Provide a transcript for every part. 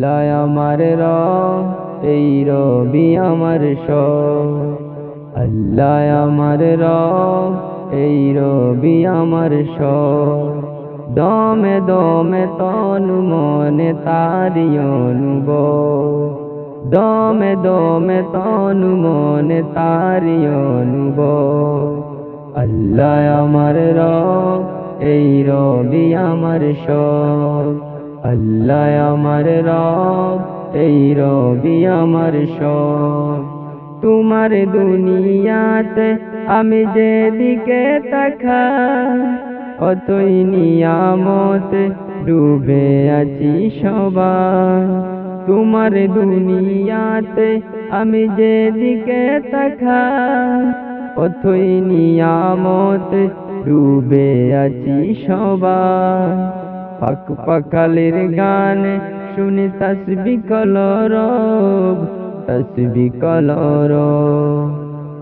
আল্লাহ আমার র এই রবি আমার স আল্লাহ আমার র এই রবি আমার স দমে দমে তনু মনে তারি অনুব দমে দমে তনু মনে তারি অনুব আল্লাহ আমার র এই রবি আমার সব। আল্লাহ আমার রব, এই রবি আমার সব। তোমার দুনিয়াতে আমি যেদিকে তাকাই, অতই নিয়ামতে ডুবে আছি সবাই। তোমার দুনিয়াতে আমি যেদিকে তাকাই অথই নিয়ামত ডুবে আছি সবাই। পাক পাকালের গান শুনে তসবি কলর তসবি কলর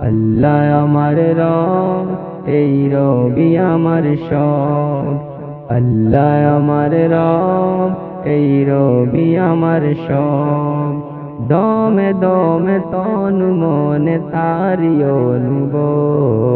আল্লাহ আমার রব, এই রবি আমার সব। আল্লাহ আমার রব, এই রবি আমার সব। দমে দমে তনু মনে তারি অনুভব।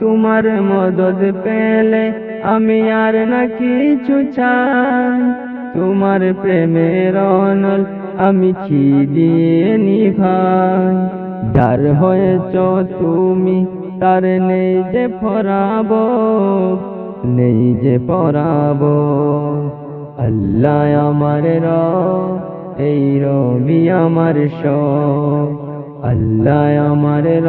তোমার মদত পেলে আমি আর না কিছু চাই। তোমার প্রেমের অনল আমি কি দিয়ে নিভাই। যার হয়েছ তুমি তার নেই যে ফরাব, নেই যে পরাব। আল্লাহ আমার র এই রবি আমার সব। আল্লাহ আমার র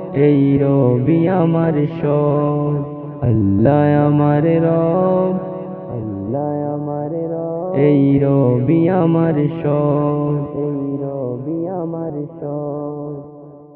এই রবি আমার সব, আল্লাহ আমার রব, আল্লাহ আমার রব। এই রবি আমার সব, এই রবি আমার সব।